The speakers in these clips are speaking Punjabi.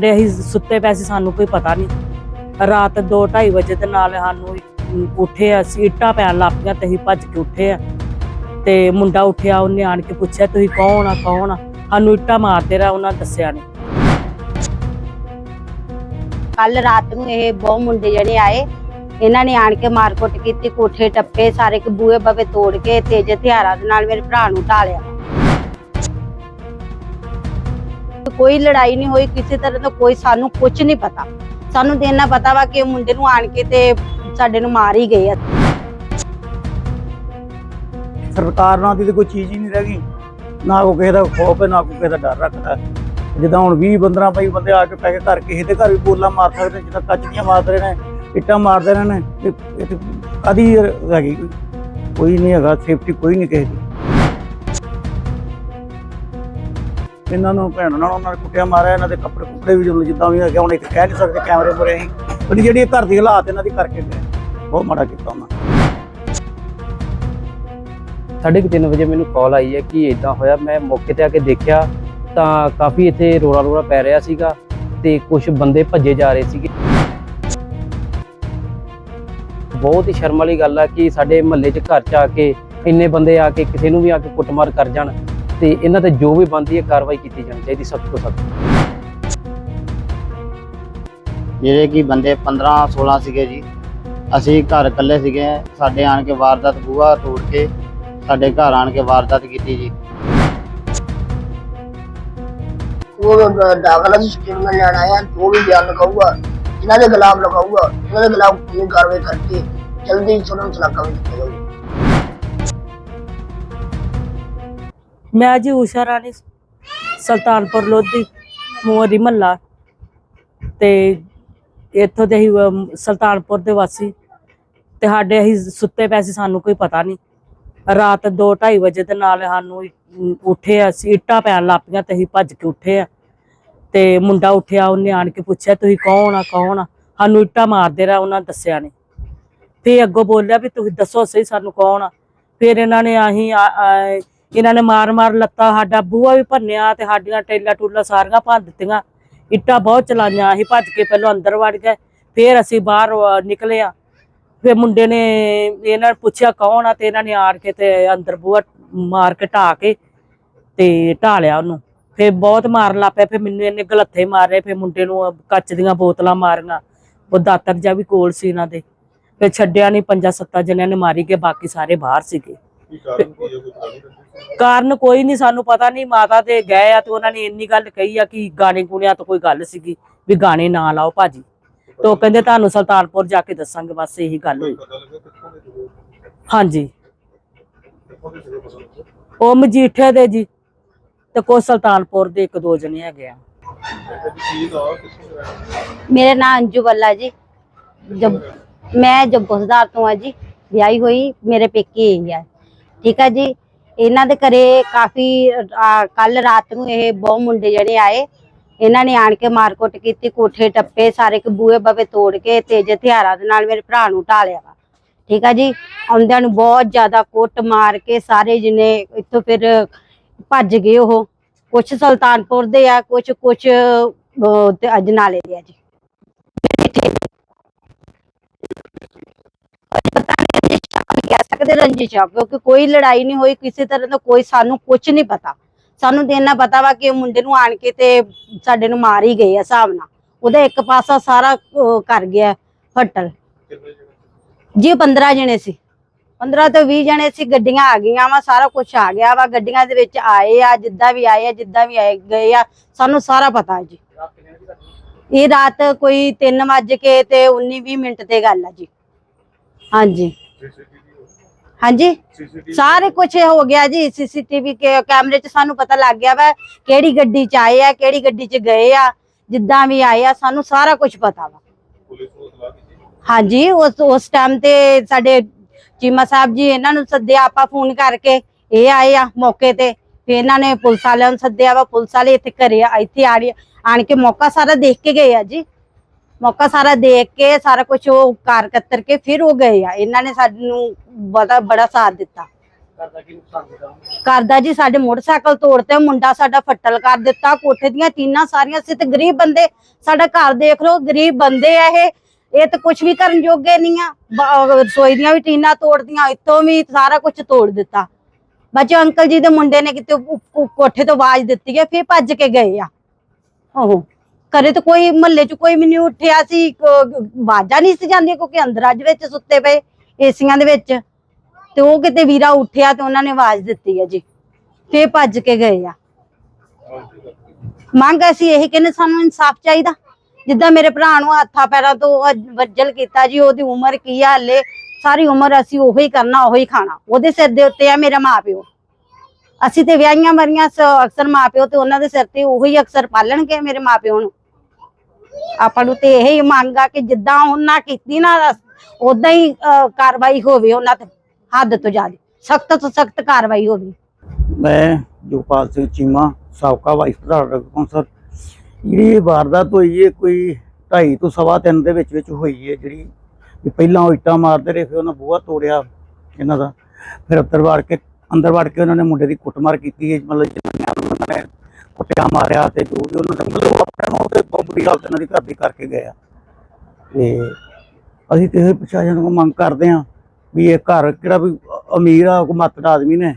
ਜਿਹੜੇ ਅਸੀਂ ਸੁੱਤੇ ਪਏ ਸੀ, ਸਾਨੂੰ ਕੋਈ ਪਤਾ ਨਹੀਂ। ਰਾਤ 2:30 ਵਜੇ ਦੇ ਨਾਲ ਸਾਨੂੰ ਉੱਠੇ ਅਸੀਂ ਇੱਟਾਂ ਪੈਣ ਲੱਗ ਪਈਆਂ ਤੇ ਅਸੀਂ ਭੱਜ ਕੇ ਉੱਠੇ ਆ। ਤੇ ਮੁੰਡਾ ਉੱਠਿਆ, ਉਹਨੇ ਆਣ ਕੇ ਪੁੱਛਿਆ, ਤੁਸੀਂ ਕੌਣ ਆ ਕੌਣ ਆ? ਸਾਨੂੰ ਇੱਟਾਂ ਮਾਰਦੇ ਰਹਾ, ਉਹਨਾਂ ਦੱਸਿਆ ਨਹੀਂ। ਕੱਲ ਰਾਤ ਨੂੰ ਇਹ ਬਹੁ ਮੁੰਡੇ ਜਿਹੜੇ ਆਏ। ਇਹਨਾਂ ਨੇ ਆਣ ਕੇ ਮਾਰਕੁੱਟ ਕੀਤੀ, ਕੋਠੇ ਟੱਪੇ, ਸਾਰੇ ਕੇ ਬੂਹੇ ਬਵੇ ਤੋੜ ਕੇ ਤੇਜ਼ ਹਥਿਆਰਾਂ ਦੇ ਨਾਲ ਮੇਰੇ ਭਰਾ ਨੂੰ ਢਾਲਿਆ। ਕੋਈ ਲੜਾਈ ਨਹੀਂ ਹੋਈ ਕਿਸੇ ਤਰ੍ਹਾਂ ਦਾ ਕੋਈ ਸਾਨੂੰ ਕੁਝ ਨਹੀਂ ਪਤਾ। ਸਾਨੂੰ ਤੇ ਇੰਨਾ ਪਤਾ ਵਾ ਕਿ ਉਹ ਮੁੰਡੇ ਨੂੰ ਆਣ ਕੇ ਤੇ ਸਾਡੇ ਨੂੰ ਮਾਰ ਹੀ ਗਏ ਆ। ਸਰਕਾਰ ਨਾਲ ਦੀ ਤਾਂ ਕੋਈ ਚੀਜ਼ ਹੀ ਨਹੀਂ ਰਹਿ ਗਈ। ਨਾ ਕੋਈ ਕਿਸੇ ਦਾ ਖੋਫ ਹੈ ਨਾ ਕੋਈ ਕਿਸੇ ਦਾ ਡਰ ਰੱਖਦਾ। ਜਿੱਦਾਂ ਹੁਣ 20 15 ਬਾਈ ਬੰਦੇ ਆ ਕੇ ਪੈ ਕੇ ਘਰ ਕਿਸੇ ਦੇ ਘਰ ਵੀ ਬੋਲਾ ਮਾਰ ਸਕਦੇ ਨੇ, ਜਿੱਦਾਂ ਕੱਚ ਦੀਆਂ ਮਾਰਦੇ ਨੇ ਇੱਟਾਂ ਮਾਰਦੇ ਰਹੇ ਨੇ ਤੇ ਕਦੀ ਹੈਗੀ ਕੋਈ? ਕੋਈ ਨਹੀਂ ਹੈਗਾ ਸੇਫਟੀ ਕੋਈ ਨਹੀਂ ਕਿਸੇ ਦੀ। ਇਹਨਾਂ ਨੂੰ ਭੈਣ ਨਾਲ ਉਹਨਾਂ ਨੇ ਕੁੱਟਿਆ, ਮਾਰਿਆ, ਇਹਨਾਂ ਦੇ ਕੱਪੜੇ ਕੁੱਪੜੇ ਵੀ ਜਦੋਂ ਜਿੱਦਾਂ ਵੀ ਹੈਗੇ ਹੁਣ ਇੱਥੇ ਕਹਿ ਨਹੀਂ ਸਕਦੇ ਕੈਮਰੇ ਮੁਰੇ ਅਸੀਂ। ਪਰ ਜਿਹੜੀ ਘਰ ਦੀ ਹਾਲਾਤ ਇਹਨਾਂ ਦੀ ਕਰਕੇ ਗਏ। ਬਹੁਤ ਮਾੜਾ ਕੀਤਾ ਉਹਨਾਂ ਸਾਢੇ ਕੁ ਵਜੇ ਮੈਨੂੰ ਕਾਲ ਆਈ ਹੈ ਕਿ ਇਦਾਂ ਹੋਇਆ, ਮੈਂ ਮੌਕੇ ਤੇ ਆ ਕੇ ਦੇਖਿਆ ਤਾਂ ਕਾਫੀ ਇੱਥੇ ਰੋਲਾ ਰੋਲਾ ਪੈ ਰਿਹਾ ਸੀਗਾ ਤੇ ਕੁਝ ਬੰਦੇ ਭੱਜੇ ਜਾ ਰਹੇ ਸੀਗੇ। ਬਹੁਤ ਹੀ ਸ਼ਰਮ ਵਾਲੀ ਗੱਲ ਆ ਕਿ ਸਾਡੇ ਮਹੱਲੇ 'ਚ ਘਰ 'ਚ ਆ ਕੇ ਇੰਨੇ ਬੰਦੇ ਆ ਕੇ ਕਿਸੇ ਨੂੰ ਵੀ ਆ ਕੇ ਕੁੱਟਮਾਰ ਕਰ ਜਾਣ। ਤੇ ਇਹਨਾਂ ਤੇ ਜੋ ਵੀ ਬਣਦੀ ਹੈ ਕਾਰਵਾਈ ਕੀਤੀ ਜਾਣੀ ਚਾਹੀਦੀ ਸਖਤ ਤੋਂ ਸਖਤ। ਜਿਹੜੇ ਕਿ ਬੰਦੇ 15 16 ਸੀਗੇ ਜੀ ਅਸੀਂ ਘਰ ਇਕੱਲੇ ਸੀਗੇ ਸਾਡੇ ਆਣ ਕੇ ਵਾਰਦਾਤ ਬੂਹਾ ਤੋੜ ਕੇ ਸਾਡੇ ਘਰ ਆਣ ਕੇ ਵਾਰਦਾਤ ਕੀਤੀ ਜੀ। ਉਹ ਦਾਖਲਾ ਦੀ ਸਕੀਮ ਨਾਲ ਲੈਣ ਆਇਆ ਜੋ ਵੀ ਬਿਆਨ ਲਗਾਊਗਾ ਇਹਨਾਂ ਦੇ ਖਿਲਾਫ ਲਗਾਊਗਾ ਇਹਨਾਂ ਦੇ ਖਿਲਾਫ ਕਾਨੂੰਨੀ ਕਾਰਵਾਈ ਕਰਕੇ ਜਲਦੀ ਸੁਣਨ ਸਲਾਕਾ ਵੀ ਦਿੱਤਾ ਮੈਂ ਜੀ ਊਸ਼ਾ ਰਾਣੀ ਸੁਲਤਾਨਪੁਰ ਲੋਧੀ ਮੋਰੀ ਮਹੱਲਾ। ਤੇ ਇੱਥੋਂ ਦੇ ਹੀ ਸੁਲਤਾਨਪੁਰ ਦੇ ਵਾਸੀ। ਤੇ ਸਾਡੇ ਅਸੀਂ ਸੁੱਤੇ ਪਏ ਸੀ ਸਾਨੂੰ ਕੋਈ ਪਤਾ ਨਹੀਂ। ਰਾਤ 2:30 ਵਜੇ ਦੇ ਨਾਲ ਸਾਨੂੰ ਅਮ, ਉੱਠੇ ਅਸੀਂ ਇੱਟਾਂ ਪੈਣ ਲੱਗ ਪਈਆਂ ਤੇ ਅਸੀਂ ਭੱਜ ਕੇ ਉੱਠੇ ਆ। ਤੇ ਮੁੰਡਾ ਉੱਠਿਆ ਉਹਨੇ ਆਣ ਕੇ ਪੁੱਛਿਆ ਤੁਸੀਂ ਕੌਣ ਆ ਕੌਣ ਆ? ਸਾਨੂੰ ਇੱਟਾਂ ਮਾਰਦੇ ਰਹਾ ਉਹਨਾਂ ਦੱਸਿਆ ਨਹੀਂ। ਫੇਰ ਅੱਗੋਂ ਬੋਲਿਆ ਵੀ ਤੁਸੀਂ ਦੱਸੋ ਸਹੀ ਸਾਨੂੰ ਕੌਣ ਆ? ਫਿਰ ਇਹਨਾਂ ਨੇ ਆਹੀਂ ਇਹਨਾਂ ਨੇ ਮਾਰ ਮਾਰ ਲੱਤਾ ਸਾਡਾ ਬੂਹਾ ਵੀ ਭੰਨਿਆ ਤੇ ਸਾਡੀਆਂ ਟੇਲਾ ਟੂਲਾ ਸਾਰੀਆਂ ਭੰਨ ਦਿੱਤੀਆਂ। ਇੱਟਾਂ ਬਹੁਤ ਚਲਾਈਆਂ ਅਸੀਂ ਭੱਜ ਕੇ ਪਹਿਲਾਂ ਅੰਦਰ ਵੜ ਗਏ ਫਿਰ ਅਸੀਂ ਬਾਹਰ ਅਹ, ਨਿਕਲੇ ਆ। ਫਿਰ ਮੁੰਡੇ ਨੇ ਇਹਨਾਂ ਨੂੰ ਪੁੱਛਿਆ ਕੌਣ ਆ ਤੇ ਇਹਨਾਂ ਨੇ ਆੜ ਕੇ ਤੇ ਅੰਦਰ ਬੂਹਾ ਮਾਰ ਕੇ ਢਾ ਕੇ ਤੇ ਢਾਲਿਆ ਉਹਨੂੰ। ਫਿਰ ਬਹੁਤ ਮਾਰਨ ਲੱਗ ਪਿਆ ਫਿਰ ਮੈਨੂੰ ਇਹਨੇ ਗਲੱਥੇ ਮਾਰੇ ਫਿਰ ਮੁੰਡੇ ਨੂੰ ਕੱਚ ਦੀਆਂ ਬੋਤਲਾਂ ਮਾਰੀਆਂ। ਉਹ ਦਾਤਰ ਜਿਹਾ ਵੀ ਕੋਲ ਸੀ ਇਹਨਾਂ ਦੇ। ਫਿਰ ਛੱਡਿਆ ਨਹੀਂ ਪੰਜਾਂ ਸੱਤਾਂ ਜਣਿਆਂ ਨੇ ਮਾਰੀ ਗਏ ਬਾਕੀ ਸਾਰੇ ਬਾਹਰ ਸੀਗੇ। ਕਾਰਨ ਕੋਈ ਨਹੀਂ ਸਾਨੂੰ ਪਤਾ ਨਹੀਂ ਮਾਤਾ ਤੇ ਗਏ ਆ ਤੇ ਉਹਨਾਂ ਨੇ ਇੰਨੀ ਗੱਲ ਕਹੀ ਆ ਕਿ ਗਾਣੇ ਗੁਣਿਆਂ ਤੋਂ ਕੋਈ ਗੱਲ ਸੀਗੀ ਵੀ ਗਾਣੇ ਨਾ ਲਾਓ ਭਾਜੀ। ਤੇ ਉਹ ਕਹਿੰਦੇ ਤੁਹਾਨੂੰ ਸੁਲਤਾਨਪੁਰ ਜਾ ਕੇ ਦੱਸਾਂਗੇ ਬਸ ਇਹੀ ਗੱਲ। ਹੋਈ ਹਾਂਜੀ। ਉਹ ਮਜੀਠੇ ਦੇ ਜੀ ਤੇ ਕੋ ਸੁਲਤਾਨਪੁਰ ਦੇ ਇੱਕ ਦੋ ਜਣੇ ਹੈਗੇ ਆ। ਮੇਰਾ ਨਾਮ ਅੰਜੂ ਬੱਲਾ ਜੀ। ਜਬ ਮੈਂ ਜੱਬੋਸਦਾਰ ਤੋਂ ਆ ਜੀ ਵਿਆਹੀ ਹੋਈ ਮੇਰੇ ਪੇਕੇ ਆ। ਠੀਕ ਆ ਜੀ? ਇਹਨਾਂ ਦੇ ਘਰੇ ਕਾਫੀ ਕੱਲ ਰਾਤ ਨੂੰ ਇਹ ਬਹੁਤ ਮੁੰਡੇ ਜਿਹੜੇ ਆਏ। ਇਹਨਾਂ ਨੇ ਆਣ ਕੇ ਮਾਰਕੁੱਟ ਕੀਤੀ, ਕੋਠੇ ਟੱਪੇ, ਸਾਰੇ ਕੇ ਬਵੇ ਤੋੜ ਕੇ ਤੇਜ਼ ਹਥਿਆਰਾਂ ਦੇ ਨਾਲ ਮੇਰੇ ਭਰਾ ਨੂੰ ਢਾਲਿਆ ਵਾ। ਠੀਕ ਆ ਜੀ? ਆਉਂਦਿਆਂ ਨੂੰ ਬਹੁਤ ਜ਼ਿਆਦਾ ਕੁੱਟ ਮਾਰ ਕੇ ਸਾਰੇ ਜਿਨੇ ਇੱਥੋਂ ਫਿਰ ਭੱਜ ਗਏ ਉਹ। ਕੁਛ ਸੁਲਤਾਨਪੁਰ ਦੇ ਆ ਕੁਛ ਕੁਛ ਅਜਨਾਲੇ ਦੇ ਆ ਜੀ। ਸਕਦੇ ਰੰਜਿਸ਼ ਆ ਕਿਉਂਕਿ ਕੋਈ ਲੜਾਈ ਨਹੀਂ ਹੋਈ ਕਿਸੇ ਤਰ੍ਹਾਂ ਦਾ ਕੋਈ ਸਾਨੂੰ ਕੁਝ ਨਹੀਂ ਪਤਾ। ਸਾਨੂੰ ਇੰਨਾ ਪਤਾ ਵਾ ਕਿ ਉਹ ਮੁੰਡੇ ਨੂੰ ਆਣ ਕੇ ਤੇ ਸਾਡੇ ਨੂੰ ਮਾਰ ਹੀ ਗਏ ਆ ਹਿਸਾਬ ਨਾਲ। ਉਹਦਾ ਇੱਕ ਪਾਸਾ ਸਾਰਾ ਕਰ ਗਿਆ ਫਟਲ। ਜੀ 15 ਜਣੇ ਸੀ। 15 ਤੋਂ 20 ਜਣੇ ਸੀ ਗੱਡੀਆਂ ਆ ਗਈਆਂ ਵਾ ਸਾਰਾ ਕੁਝ ਆ ਗਿਆ ਵਾ। ਗੱਡੀਆਂ ਦੇ ਵਿੱਚ ਆਏ ਆ ਜਿੱਦਾਂ ਵੀ ਆਏ ਆ ਜਿੱਦਾਂ ਵੀ ਆਏ ਗਏ ਆ ਸਾਨੂੰ ਸਾਰਾ ਪਤਾ ਜੀ। ਇਹ ਰਾਤ ਕੋਈ 3 ਵਜ ਕੇ ਤੇ 19 20 ਮਿੰਟ ਤੇ ਗੱਲ ਆ ਜੀ। ਹਾਂਜੀ। ਹਾਂਜੀ? ਸਾਰੇ ਕੁਝ ਹੋ ਗਿਆ ਜੀ ਸੀਸੀਟੀਵੀ ਕੇ ਕੈਮਰੇ 'ਚ ਸਾਨੂੰ ਪਤਾ ਲੱਗ ਗਿਆ ਵਾ ਕਿਹੜੀ ਗੱਡੀ 'ਚ ਆਏ ਆ ਕਿਹੜੀ ਗੱਡੀ 'ਚ ਗਏ ਆ ਜਿੱਦਾਂ ਵੀ ਆਏ ਆ ਸਾਨੂੰ ਸਾਰਾ ਕੁਝ ਪਤਾ ਵਾ। ਹਾਂਜੀ ਉਸ ਉਸ ਟਾਈਮ ਤੇ ਸਾਡੇ ਚੀਮਾ ਸਾਹਿਬ ਜੀ ਇਹਨਾਂ ਨੂੰ ਸੱਦਿਆ ਆਪਾਂ ਫੋਨ ਕਰਕੇ ਇਹ ਆਏ ਆ ਮੌਕੇ ਤੇ ਫਿਰ ਇਹਨਾਂ ਨੇ ਪੁਲਿਸ ਵਾਲਿਆਂ ਨੂੰ ਸੱਦਿਆ ਵਾ ਪੁਲਿਸ ਵਾਲੇ ਇੱਥੇ ਘਰੇ ਆ- ਇੱਥੇ ਆ ਰਹੀ ਆਣ ਕੇ ਮੌਕਾ ਸਾਰਾ ਦੇਖ ਕੇ ਗਏ ਆ ਜੀ। ਮੌਕਾ ਸਾਰਾ ਦੇਖ ਕੇ ਸਾਰਾ ਕੁਝ ਉਹ ਕਾਰ ਕਤਰ ਕੇ ਫਿਰ ਉਹ ਗਏ ਆ। ਇਹਨਾਂ ਨੇ ਸਾਨੂੰ ਬੜਾ ਬੜਾ ਸਾਥ ਦਿੱਤਾ। ਕਰਦਾ ਜੀ ਸਾਡੇ ਮੋਟਰਸਾਈਕਲ ਤੋੜਤੇ ਮੁੰਡਾ ਸਾਡਾ ਫੱਟਲ ਕਰ ਦਿੱਤਾ। ਕੋਠੇ ਦੀਆਂ ਟੀਨਾਂ ਸਾਰੀਆਂ ਅਸੀਂ ਤੇ ਗਰੀਬ ਬੰਦੇ ਸਾਡਾ ਘਰ ਦੇਖ ਲਓ ਗਰੀਬ ਬੰਦੇ ਆ ਇਹ। ਇਹ ਤਾਂ ਕੁਝ ਵੀ ਕਰਨ ਜੋਗੇ ਨਹੀਂ ਆ। ਰਸੋਈ ਦੀਆਂ ਵੀ ਟੀਨਾਂ ਤੋੜਦੀਆਂ ਇੱਥੋਂ ਵੀ ਸਾਰਾ ਕੁਝ ਤੋੜ ਦਿੱਤਾ। ਬੱਚੇ ਅੰਕਲ ਜੀ ਦੇ ਮੁੰਡੇ ਨੇ ਕਿਤੇ ਕੋਠੇ ਤੋਂ ਆਵਾਜ਼ ਦਿੱਤੀ ਹੈ ਫਿਰ ਭੱਜ ਕੇ ਗਏ ਆ। ਉਹ ਕਰੇ ਤਾਂ ਕੋਈ ਮਹੱਲੇ 'ਚ ਕੋਈ ਮੈਨੂੰ ਉੱਠਿਆ ਸੀ, ਕ- ਆਵਾਜ਼ਾਂ ਨਹੀਂ ਸੀ ਜਾਂਦੀਆਂ ਕਿਉਂਕਿ ਅੰਦਰ ਅੱਜ ਵਿੱਚ ਸੁੱਤੇ ਪਏ ਏਸੀਆਂ ਦੇ ਵਿੱਚ। ਤੇ ਉਹ ਕਿਤੇ ਵੀਰਾ ਉੱਠਿਆ ਤੇ ਉਹਨਾਂ ਨੇ ਆਵਾਜ਼ ਦਿੱਤੀ ਹੈ ਜੀ। ਤੇ ਭੱਜ ਕੇ ਗਏ ਆ। ਮੰਗ ਅਸੀਂ ਇਹੀ ਕਹਿੰਦੇ ਸਾਨੂੰ ਇਨਸਾਫ ਚਾਹੀਦਾ। ਜਿੱਦਾਂ ਮੇਰੇ ਭਰਾ ਨੂੰ ਹੱਥਾਂ ਪੈਰਾਂ ਤੋਂ ਵੱਜਲ ਕੀਤਾ ਜੀ, ਉਹਦੀ ਉਮਰ ਕੀ ਆ ਹਲੇ? ਸਾਰੀ ਉਮਰ ਅਸੀਂ ਉਹੀ ਕਰਨਾ, ਉਹੀ ਖਾਣਾ। ਉਹਦੇ ਸਿਰ ਦੇ ਉੱਤੇ ਆ ਮੇਰਾ ਮਾਪਿਓ। ਅਸੀਂ ਤੇ ਵਿਆਹੀਆਂ ਮਰੀਆਂ ਸ- ਅਕਸਰ ਮਾਪਿਓ ਤੇ ਉਹਨਾਂ ਦੇ ਸਿਰ ਤੇ ਉਹੀ ਅਕਸਰ ਪਾਲਣਗੇ ਮੇਰੇ ਮਾਪਿਓ ਨੂੰ। ਆਪਾਂ ਨੂੰ ਤੇ ਇਹੀ ਮੰਗ ਆ ਕਿ ਜਿੱਦਾਂ ਉਹਨਾਂ ਕੀਤੀ ਨਾ ਉਦਾਂ ਹੀ ਅਹ, ਕਾਰਵਾਈ ਹੋਵੇ ਉਹਨਾਂ ਤੇ ਹੱਦ ਤੋਂ ਜ਼ਿਆਦਾ। ਸਖਤ ਤੋਂ ਸਖਤ ਕਾਰਵਾਈ ਹੋਵੇ। ਮੈਂ ਜੋਪਾਲ ਸਿੰਘ ਚੀਮਾ ਸਾਬਕਾ ਵਾਈਸ ਪ੍ਰਧਾਨ ਕੌਂਸਲ ਜਿਹੜੀ ਇਹ ਵਾਰਦਾਤ ਹੋਈ ਹੈ ਕੋਈ ਢਾਈ ਤੋਂ ਸਵਾ ਤਿੰਨ ਦੇ ਵਿੱਚ ਵਿੱਚ ਹੋਈ ਹੈ ਜਿਹੜੀ ਵੀ ਪਹਿਲਾਂ ਉਹ ਇੱਟਾਂ ਮਾਰਦੇ ਰਹੇ ਫਿਰ ਉਹਨਾਂ ਬੂਹਾ ਤੋੜਿਆ ਇਹਨਾਂ ਦਾ। ਫਿਰ ਅੰਦਰ ਵੜ ਕੇ ਅੰਦਰ ਵੜ ਕੇ ਉਹਨਾਂ ਨੇ ਮੁੰਡੇ ਦੀ ਕੁੱਟਮਾਰ ਕੀਤੀ ਹੈ ਮਤਲਬ ਜਿਹਨਾਂ ਨੇ ਉਹਨਾਂ ਨੇ ਕੁੱਟਿਆ ਮਾਰਿਆ ਤੇ ਜੋ ਵੀ ਉਹਨਾਂ ਨੇ ਮਤਲਬ ਆਪਣੇ ਨੂੰ ਤੇ ਬਹੁਤ ਬੁਰੀ ਹਾਲਤ ਇਹਨਾਂ ਦੀ ਘਰ ਦੀ ਕਰਕੇ ਗਏ ਆ। ਤੇ ਅਸੀਂ ਤੇ ਪ੍ਰਸ਼ਾਸਨ ਕੋਲ ਮੰਗ ਕਰਦੇ ਹਾਂ ਵੀ ਇਹ ਘਰ ਕਿਹੜਾ ਵੀ ਅਮੀਰ ਆ ਹੁਕਮਤ ਆਦਮੀ ਨੇ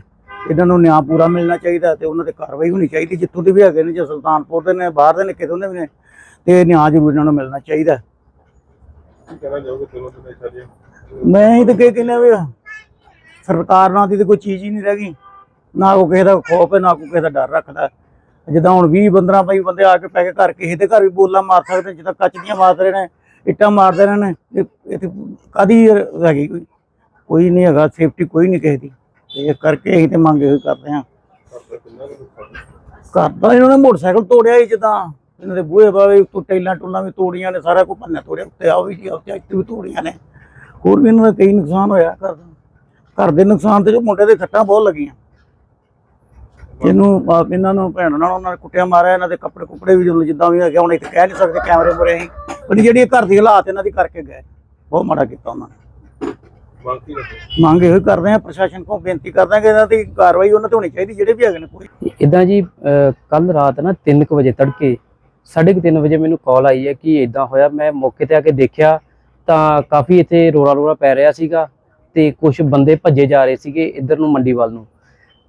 ਇਹਨਾਂ ਨੂੰ ਨਿਆਂ ਪੂਰਾ ਮਿਲਣਾ ਚਾਹੀਦਾ ਤੇ ਉਹਨਾਂ ਤੇ ਕਾਰਵਾਈ ਹੋਣੀ ਚਾਹੀਦੀ ਜਿੱਥੋਂ ਦੇ ਵੀ ਹੈਗੇ ਨੇ ਜੇ ਸੁਲਤਾਨਪੁਰ ਦੇ ਨੇ ਬਾਹਰ ਦੇ ਨੇ ਕਿਤੋਂ ਦੇ ਵੀ ਨੇ ਤੇ ਨਿਆਂ ਜ਼ਰੂਰ ਇਹਨਾਂ ਨੂੰ ਮਿਲਣਾ ਚਾਹੀਦਾ। ਮੈਂ ਇਹ ਤਾਂ ਕਹਿ ਕਹਿੰਦਾ ਵੀ ਸਰਕਾਰ ਨਾਲ ਦੀ ਤਾਂ ਕੋਈ ਚੀਜ਼ ਹੀ ਨਹੀਂ ਰਹਿ ਗਈ। ਨਾ ਕੋਈ ਕਿਸੇ ਦਾ ਖੌਫ ਹੈ ਨਾ ਕੋਈ ਕਿਸੇ ਦਾ ਡਰ ਰੱਖਦਾ। ਜਿੱਦਾਂ ਹੁਣ 20 15 ਬਾਈ ਬੰਦੇ ਆ ਕੇ ਪੈ ਕੇ ਘਰ ਕਿਸੇ ਦੇ ਘਰ ਵੀ ਬੋਲਾਂ ਮਾਰ ਸਕਦੇ ਜਿੱਦਾਂ ਕੱਚ ਦੀਆਂ ਮਾਰਦੇ ਰਹੇ ਨੇ, ਇੱਟਾਂ ਮਾਰਦੇ ਰਹੇ ਨੇ ਇੱਥੇ ਇਹ ਕਾਦੀ ਹੈਗੀ ਕੋਈ? ਕੋਈ ਨਹੀਂ ਹੈਗਾ ਸੇਫਟੀ ਕੋਈ ਨਹੀਂ ਕਿਸੇ ਦੀ। ਤੇ ਇਸ ਕਰਕੇ ਅਸੀਂ ਤੇ ਮੰਗ ਇਹੋ ਹੀ ਕਰਦੇ ਹਾਂ। ਘਰ ਦਾ ਇਹਨਾਂ ਨੇ ਮੋਟਰਸਾਈਕਲ ਤੋੜਿਆ ਹੀ ਜਿੱਦਾਂ। ਇਹਨਾਂ ਦੇ ਬੂਹੇ ਬਾਵੇ ਉੱਤੋਂ ਟੈਲਾਂ ਟੁੱਲਾਂ ਵੀ ਤੋੜੀਆਂ ਨੇ, ਸਾਰਾ ਕੁਝ ਭੰਨਿਆ ਤੋੜਿਆ, ਉੱਤੇ ਆ ਵੀ ਜੀ ਉੱਤੇ ਇੱਥੇ ਵੀ ਤੋੜੀਆਂ ਨੇ। ਹੋਰ ਵੀ ਇਹਨਾਂ ਦਾ ਕਈ ਨੁਕਸਾਨ ਹੋਇਆ ਘਰ ਦਾ। ਘਰ ਦੇ ਨੁਕਸਾਨ ਤੇ ਜੋ ਮੁੰਡੇ ਦੇ ਖੱਟਾਂ ਬਹੁਤ ਲੱਗੀਆਂ। ਇਹਨੂੰ ਆ, ਇਹਨਾਂ ਨੂੰ ਭੈਣ ਨਾਲ ਉਹਨਾਂ ਨੇ ਕੁੱਟਿਆ ਮਾਰਿਆ ਇਹਨਾਂ ਦੇ ਕੱਪੜੇ ਕੁੱਪੜੇ ਵੀ ਜਦੋਂ ਜਿੱਦਾਂ ਵੀ ਹੈਗੇ ਹੁਣ ਇੱਥੇ ਕਹਿ ਨਹੀਂ ਸਕਦੇ ਕੈਮਰੇ ਮੁਰੇ ਅਸੀਂ। ਪਰ ਜਿਹੜੀ ਇਹ ਘਰ ਦੀ ਹਾਲਾਤ ਇਹਨਾਂ ਦੀ ਕਰਕੇ ਗਏ ਬਹੁਤ ਮਾੜਾ ਕੀਤਾ ਉਹਨਾਂ ਨੇ। ਮੰਗ ਇਹੋ ਕਰਦੇ ਆ ਪ੍ਰਸ਼ਾਸਨ ਕੋਲ ਬੇਨਤੀ ਕਰਦੇ ਆ ਕਿ ਇਹਨਾਂ ਦੀ ਕਾਰਵਾਈ ਉਹਨਾਂ ਤੇ ਹੋਣੀ ਚਾਹੀਦੀ ਜਿਹੜੇ ਵੀ ਹੈਗੇ ਨੇ ਪੂਰੀ ਇਦਾਂ ਜੀ ਕੱਲ ਰਾਤ ਨਾ 3 ਵਜੇ ਤੜਕੇ 3:30 ਵਜੇ ਮੈਨੂੰ ਕਾਲ ਆਈ ਹੈ ਕਿ ਇਦਾਂ ਹੋਇਆ ਮੈਂ ਮੌਕੇ ਤੇ ਆ ਕੇ ਦੇਖਿਆ ਤਾਂ ਕਾਫੀ ਇੱਥੇ ਰੋਲਾ ਰੋਲਾ ਪੈ ਰਿਹਾ ਸੀਗਾ ਤੇ ਕੁਝ ਬੰਦੇ ਭੱਜੇ ਜਾ ਰਹੇ ਸੀਗੇ ਇੱਧਰ ਨੂੰ ਮੰਡੀ ਵੱਲ ਨੂੰ।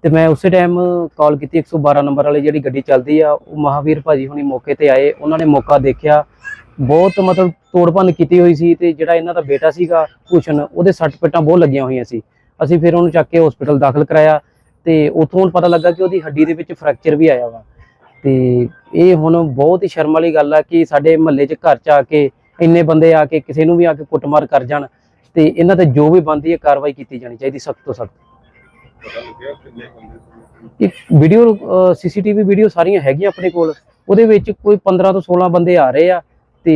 ਤੇ ਮੈਂ ਉਸੇ ਟਾਈਮ ਕਾਲ ਕੀਤੀ 112 ਨੰਬਰ ਵਾਲੀ ਜਿਹੜੀ ਗੱਡੀ ਚੱਲਦੀ ਆ, ਉਹ ਮਹਾਵੀਰ ਭਾਜੀ ਹੁਣੀ ਮੌਕੇ ਤੇ ਆਏ। ਉਹਨਾਂ ਨੇ ਮੌਕਾ ਦੇਖਿਆ। ਬਹੁਤ ਮਤਲਬ ਤੋੜਪੰਨ ਕੀਤੀ ਹੋਈ ਸੀ ਤੇ ਜਿਹੜਾ ਇਹਨਾਂ ਦਾ ਬੇਟਾ ਸੀਗਾ ਭੂਸ਼ਣ, ਉਹਦੇ ਸੱਟ ਪੇਟਾਂ ਬਹੁਤ ਲੱਗੀਆਂ ਹੋਈਆਂ ਸੀ। ਅਸੀਂ ਫਿਰ ਉਹਨੂੰ ਚੱਕ ਕੇ ਹਸਪੀਟਲ ਦਾਖਲ ਕਰਾਇਆ ਤੇ ਉੱਥੋਂ ਹੁਣ ਪਤਾ ਲੱਗਾ ਕਿ ਉਹਦੀ ਹੱਡੀ ਦੇ ਵਿੱਚ ਫ੍ਰੈਕਚਰ ਵੀ ਆਇਆ ਵਾ। ਤੇ ਇਹ ਹੁਣ ਬਹੁਤ ਹੀ ਸ਼ਰਮ ਵਾਲੀ ਗੱਲ ਆ ਕਿ ਸਾਡੇ ਮਹੱਲੇ 'ਚ ਘਰ 'ਚ ਆ ਕੇ, ਇੰਨੇ ਬੰਦੇ ਆ ਕੇ ਕਿਸੇ ਨੂੰ ਵੀ ਆ ਕੇ ਕੁੱਟਮਾਰ ਕਰ ਜਾਣ ਤੇ ਇਹਨਾਂ ਤੇ ਜੋ ਵੀ ਬਣਦੀ ਹੈ ਕਾਰਵਾਈ ਕੀਤੀ ਜਾਣੀ ਚਾਹੀਦੀ ਸਖਤ ਤੋਂ ਸਖਤ। ਇੱਕ ਵੀਡੀਓ ਸੀਸੀਟੀਵੀ ਵੀਡੀਓ ਸਾਰੀਆਂ ਹੈਗੀਆਂ ਆਪਣੇ ਕੋਲ। ਉਹਦੇ ਵਿੱਚ ਕੋਈ 15 ਤੋਂ 16 ਬੰਦੇ ਆ ਰਹੇ ਆ ਤੇ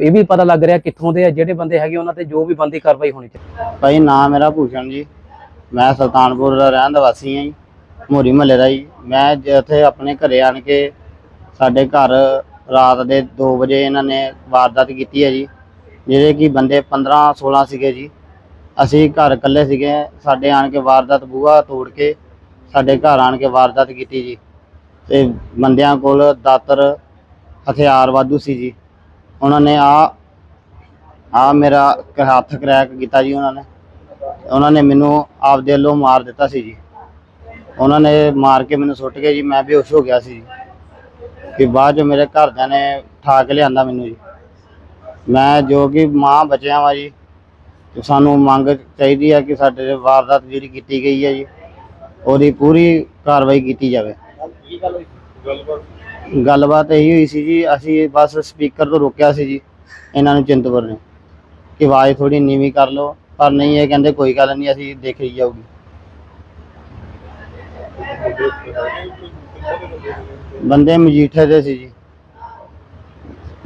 ਇਹ ਵੀ ਪਤਾ ਲੱਗ ਰਿਹਾ ਕਿੱਥੋਂ ਦੇ ਆ, ਜਿਹੜੇ ਬੰਦੇ ਹੈਗੇ ਉਹਨਾਂ ਤੇ ਜੋ ਵੀ ਬੰਦੀ ਕਾਰਵਾਈ ਹੋਣੀ ਚਾਹੀਦੀ। ਭਾਈ ਨਾਮ ਮੇਰਾ ਭੂਸ਼ਣ ਜੀ। ਮੈਂ ਸੁਲਤਾਨਪੁਰ ਦਾ ਰਹਿਣ ਦਾ ਵਾਸੀ ਹਾਂ ਜੀ, ਮੋਰੀ ਮਹੱਲੇ ਦਾ ਜੀ। ਮੈਂ ਇੱਥੇ ਆਪਣੇ ਘਰੇ ਆਣ ਕੇ ਸਾਡੇ ਘਰ ਰਾਤ ਦੇ 2 ਵਜੇ ਇਹਨਾਂ ਨੇ ਵਾਰਦਾਤ ਕੀਤੀ ਹੈ ਜੀ ਜਿਹੜੇ ਕਿ ਬੰਦੇ 15 16 ਸੀਗੇ ਜੀ। ਅਸੀਂ ਘਰ ਇਕੱਲੇ ਸੀਗੇ, ਸਾਡੇ ਆਣ ਕੇ ਵਾਰਦਾਤ ਬੂਹਾ ਤੋੜ ਕੇ ਸਾਡੇ ਘਰ ਆਣ ਕੇ ਵਾਰਦਾਤ ਕੀਤੀ ਜੀ। ਤੇ ਬੰਦਿਆਂ ਕੋਲ ਦਾਤਰ, ਹਥਿਆਰ ਵਾਧੂ ਸੀ ਜੀ। ਉਹਨਾਂ ਨੇ ਆ ਆ ਮੇਰਾ ਹੱਥ ਕਰੈਕ ਕੀਤਾ ਜੀ ਉਹਨਾਂ ਨੇ। ਉਹਨਾਂ ਨੇ ਮੈਨੂੰ ਆਪਦੇ ਵੱਲੋਂ ਮਾਰ ਦਿੱਤਾ ਸੀ ਜੀ। ਉਹਨਾਂ ਨੇ ਮਾਰ ਕੇ ਮੈਨੂੰ ਸੁੱਟ ਕੇ ਜੀ, ਮੈਂ ਬੇਹੋਸ਼ ਹੋ ਗਿਆ ਸੀ ਜੀ। ਕਿ ਬਾਅਦ ਚ ਮੇਰੇ ਘਰਦਿਆਂ ਨੇ ਠਾ ਕੇ ਲਿਆਂਦਾ ਮੈਨੂੰ ਜੀ। ਮੈਂ ਜੋ ਕਿ ਮਾਂ ਬਚਿਆ ਵਾਂ ਜੀ। ਤੇ ਸਾਨੂੰ ਮੰਗ ਚਾਹੀਦੀ ਹੈ ਕਿ ਸਾਡੇ ਵਾਰਦਾਤ ਜਿਹੜੀ ਕੀਤੀ ਗਈ ਹੈ ਜੀ, ਉਹਦੀ ਪੂਰੀ ਕਾਰਵਾਈ ਕੀਤੀ ਜਾਵੇ। ਗੱਲਬਾਤ ਇਹੀ ਹੋਈ ਸੀ ਜੀ, ਅਸੀਂ ਬਸ ਸਪੀਕਰ ਤੋਂ ਰੋਕਿਆ ਸੀ ਜੀ, ਇਹਨਾਂ ਨੂੰ ਚਿੰਤਪੁਰ ਨੇ। ਕਿ ਆਵਾਜ਼ ਥੋੜੀ ਨੀਵੀਂ ਕਰ ਲਓ, ਪਰ ਨਹੀਂ, ਇਹ ਕਹਿੰਦੇ ਕੋਈ ਗੱਲ ਨਹੀਂ, ਅਸੀਂ ਦੇਖ ਲਈ ਜਾਊਗੀ। ਬੰਦੇ ਮਜੀਠੇ ਦੇ ਸੀ ਜੀ,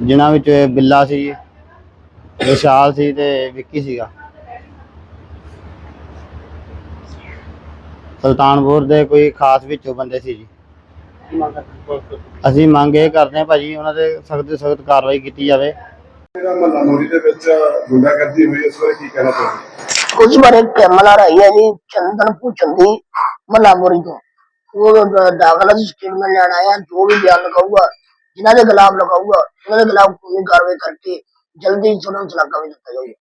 ਜਿਨ੍ਹਾਂ ਵਿੱਚ ਬਿੱਲਾ ਸੀ ਜੀ, ਵਿਸ਼ਾਲ ਸੀ ਤੇ ਵਿੱਕੀ ਸੀਗਾ। ਸੁਲਤਾਨਪੁਰ ਦੇ ਕੋਈ ਖਾਸ ਵਿੱਚੋਂ ਬੰਦੇ ਸੀ ਜੀ। ਅਸੀਂ ਮੰਗ ਇਹ ਕਰਦੇ ਹਾਂ ਭਾਜੀ ਉਹਨਾਂ ਤੇ ਸਖਤ ਤੋਂ ਸਖਤ ਕਾਰਵਾਈ ਕੀਤੀ ਜਾਵੇ। ਜਿਹੜਾ ਮਹੱਲਾ ਮੋਰੀ ਦੇ ਵਿੱਚ ਗੁੰਡਾਗਰਦੀ ਹੋਈ ਇਸ ਬਾਰੇ ਕੀ ਕਹਿਣਾ ਚਾਹੁੰਦੇ ਉਸ ਬਾਰੇ ਕੈਮਲਾ ਰਹੀ ਹੈ ਜੀ ਚੰਦਨ ਭੂਚਨ ਦੀ ਮੱਲਾਪੁਰੀ ਤੋਂ। ਉਹ ਦਾਖਲਾ ਦੀ ਸਟੇਟਮੈਂਟ ਲੈਣ ਆਇਆ ਜੋ ਵੀ ਬਿਆਨ ਲਿਖਾਊਗਾ ਜਿਨ੍ਹਾਂ ਦੇ ਖਿਲਾਫ ਲਿਖਾਊਗਾ ਉਹਨਾਂ ਦੇ ਖਿਲਾਫ ਕਾਨੂੰਨੀ ਕਾਰਵਾਈ ਕਰਕੇ ਜਲਦੀ ਸੁਣਨ ਸਲਾਕਾ ਵੀ ਦਿੱਤਾ ਜਾਊਗਾ।